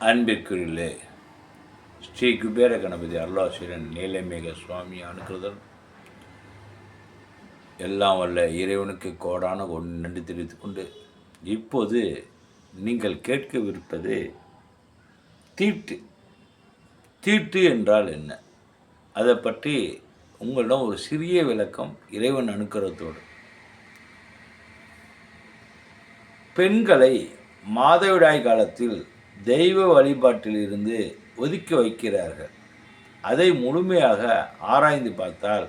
அன்பிற்குரியலே ஸ்ரீ குபேர கணபதி அருளாசிரியன் நீலமேக சுவாமி அனுக்குதல் எல்லாம் வல்ல இறைவனுக்கு கோடான ஒன்று நன்றி தெரிவித்து கொண்டு இப்போது நீங்கள் கேட்கவிருப்பது தீட்டு. தீட்டு என்றால் என்ன? அதை பற்றி உங்களிடம் ஒரு சிறிய விளக்கம் இறைவன் அனுக்கிறதோடு பெண்களை மாதவிடாய் காலத்தில் தெய்வ வழிபாட்டிலிருந்து ஒதுக்கி வைக்கிறார்கள். அதை முழுமையாக ஆராய்ந்து பார்த்தால்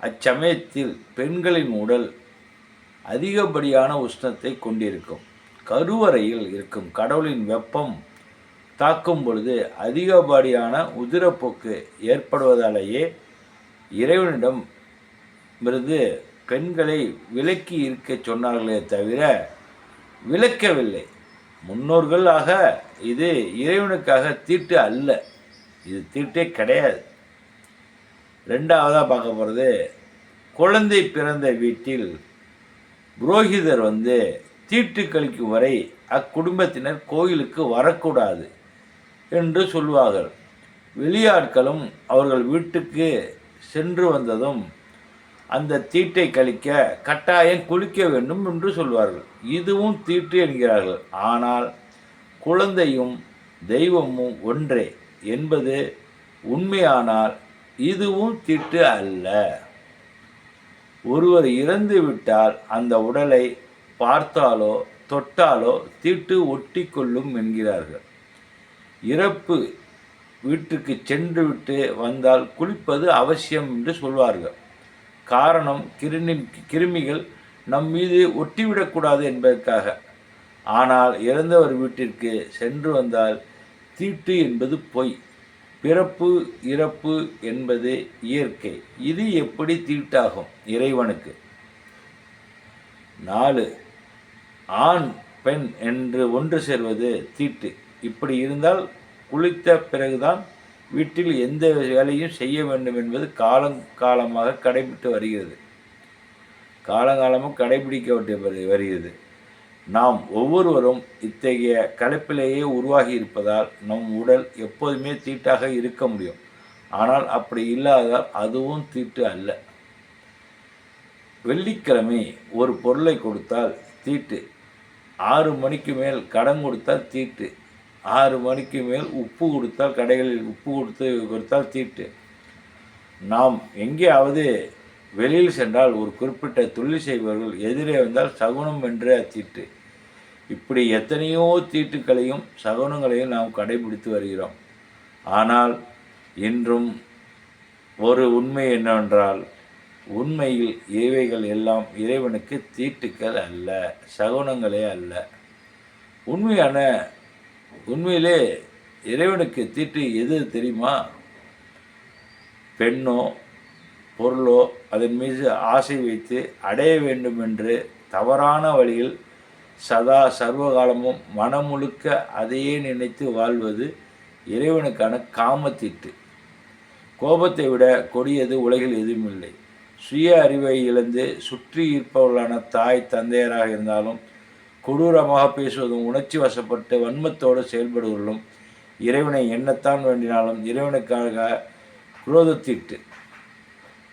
அச்சமயத்தில் பெண்களின் உடல் அதிகப்படியான உஷ்ணத்தை கொண்டிருக்கும். கருவறையில் இருக்கும் கடவுளின் வெப்பம் தாக்கும் பொழுது அதிகப்படியான உதிரப்போக்கு ஏற்படுவதாலேயே இறைவனிடம் இருந்து பெண்களை விலக்கி இருக்க சொன்னார்களே தவிர விளக்கவில்லை முன்னோர்களாக இது இறைவனுக்காக தீட்டு அல்ல. இது தீட்டே கிடையாது. ரெண்டாவதாக பார்க்க போகிறது குழந்தை பிறந்த வீட்டில் புரோகிதர் வந்து தீட்டு கழிக்கும் வரை அக்குடும்பத்தினர் கோயிலுக்கு வரக்கூடாது என்று சொல்வார்கள் வெளியாட்களும் அவர்கள் வீட்டுக்கு சென்று வந்ததும் அந்த தீட்டை கழிக்க கட்டாயம் குளிக்க வேண்டும் என்று சொல்வார்கள். இதுவும் தீட்டு என்கிறார்கள். ஆனால் குழந்தையும் தெய்வமும் ஒன்றே என்பது உண்மையானால் இதுவும் தீட்டு அல்ல. ஒருவர் இறந்து விட்டால் அந்த உடலை பார்த்தாலோ தொட்டாலோ தீட்டு ஒட்டி கொள்ளும் என்கிறார்கள். இறப்பு வீட்டுக்கு சென்றுவிட்டு வந்தால் குளிப்பது அவசியம் என்று சொல்வார்கள். காரணம் கிருமி கிருமிகள் நம் மீது ஒட்டிவிடக்கூடாது என்பதற்காக. ஆனால் இறந்தவர் வீட்டிற்கு சென்று வந்தால் தீட்டு என்பது பொய். பிறப்பு இறப்பு என்பது இயற்கை. இது எப்படி தீட்டாகும் இறைவனுக்கு? நாலு ஆண் பெண் என்று ஒன்று சேர்வது தீட்டு. இப்படி இருந்தால் குளித்த பிறகுதான் வீட்டில் எந்த வேலையும் செய்ய வேண்டும் என்பது காலம் காலமாக கடைபிடித்து வருகிறது. காலங்காலமாக கடைபிடிக்கப்பட்டு வருகிறது. நாம் ஒவ்வொருவரும் இத்தகைய கலப்பிலேயே உருவாகி இருப்பதால் நம் உடல் எப்போதுமே தீட்டாக இருக்க முடியும். ஆனால் அப்படி இல்லாததால் அதுவும் தீட்டு அல்ல. வெள்ளிக்கிழமை ஒரு பொருளை கொடுத்தால் தீட்டு. ஆறு மணிக்கு மேல் கடன் கொடுத்தால் தீட்டு. ஆறு மணிக்கு மேல் உப்பு கொடுத்தால் கடைகளில் உப்பு கொடுத்து கொடுத்தால் தீட்டு. நாம் எங்கேயாவது வெளியில் சென்றால் ஒரு குறிப்பிட்ட தொழில் செய்பவர்கள் எதிரே வந்தால் சகுனம் என்ற தீட்டு. இப்படி எத்தனையோ தீட்டுக்களையும் சகுனங்களையும் நாம் கடைபிடித்து வருகிறோம். ஆனால் இன்றும் ஒரு உண்மை என்னவென்றால் உண்மையில் இவைகள் எல்லாம் இறைவனுக்கு தீட்டுக்கள் அல்ல சகுனங்களே அல்ல. உண்மையான உண்மையிலே இறைவனுக்கு தீட்டு எது தெரியுமா? பெண்ணோ பொருளோ அதன் மீது ஆசை வைத்து அடைய வேண்டும் என்று தவறான வழியில் சதா சர்வகாலமும் மனம் முழுக்க அதையே நினைத்து வாழ்வது இறைவனுக்கான காமத்திட்டு கோபத்தை விட கொடியது உலகில் எதுவுமில்லை. சுய அறிவை இழந்து சுற்றி இருப்பவர்களான தாய் தந்தையராக இருந்தாலும் கொடூரமாக பேசுவதும் உணர்ச்சி வசப்பட்டு வன்மத்தோடு செயல்படுவர்களும் இறைவனை என்னத்தான் வேண்டினாலும் இறைவனுக்காக குரோதத்திட்டு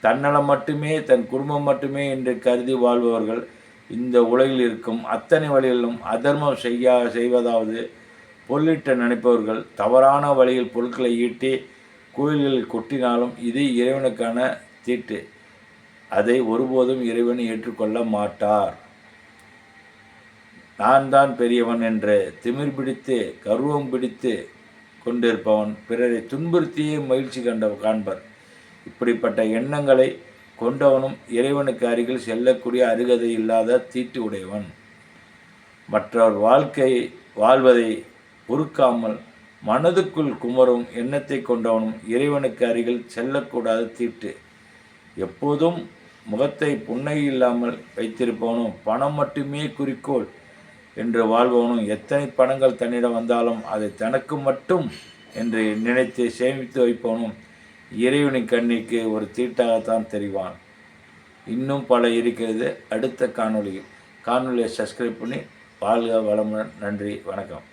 தன்னலம் மட்டுமே தன் குடும்பம் மட்டுமே என்று கருதி வாழ்பவர்கள் இந்த உலகில் இருக்கும். அத்தனை வழிகளிலும் அதர்மம் செய்ய செய்வதாவது பொருளிட்ட நினைப்பவர்கள் தவறான வழியில் பொருட்களை ஈட்டி கோயில்களில் கொட்டினாலும் இது இறைவனுக்கான தீட்டு. அதை ஒருபோதும் இறைவன் ஏற்றுக்கொள்ள மாட்டார். நான் தான் பெரியவன் என்று திமிர் பிடித்து கர்வம் பிடித்து கொண்டிருப்பவன் பிறரை துன்புறுத்தியே மகிழ்ச்சி கண்ட காண்பர். இப்படிப்பட்ட எண்ணங்களை கொண்டவனும் இறைவனுக்கு அருகில் செல்லக்கூடிய அருகதை இல்லாத தீட்டு உடையவன். மற்றவர் வாழ்க்கை வாழ்வதை பொறுக்காமல் மனதுக்குள் குமரும் எண்ணத்தை கொண்டவனும் இறைவனுக்கு அருகில் செல்லக்கூடாத தீட்டு. எப்போதும் முகத்தை புன்னகை இல்லாமல் வைத்திருப்பவனும் பணம் மட்டுமே குறிக்கோள். என்று வாழ்பவனும் எத்தனை பணங்கள் தன்னிடம் வந்தாலும் அதை தனக்கு மட்டும் என்று நினைத்து சேமித்து வைப்பவனும் இறைவனின் கண்ணிக்கு ஒரு தீட்டாகத்தான் தெரிவான். இன்னும் பல இருக்கிறது அடுத்த காணொலியில் காணொலியை சப்ஸ்கிரைப் பண்ணி வாழ்க வளமுடன். நன்றி வணக்கம்.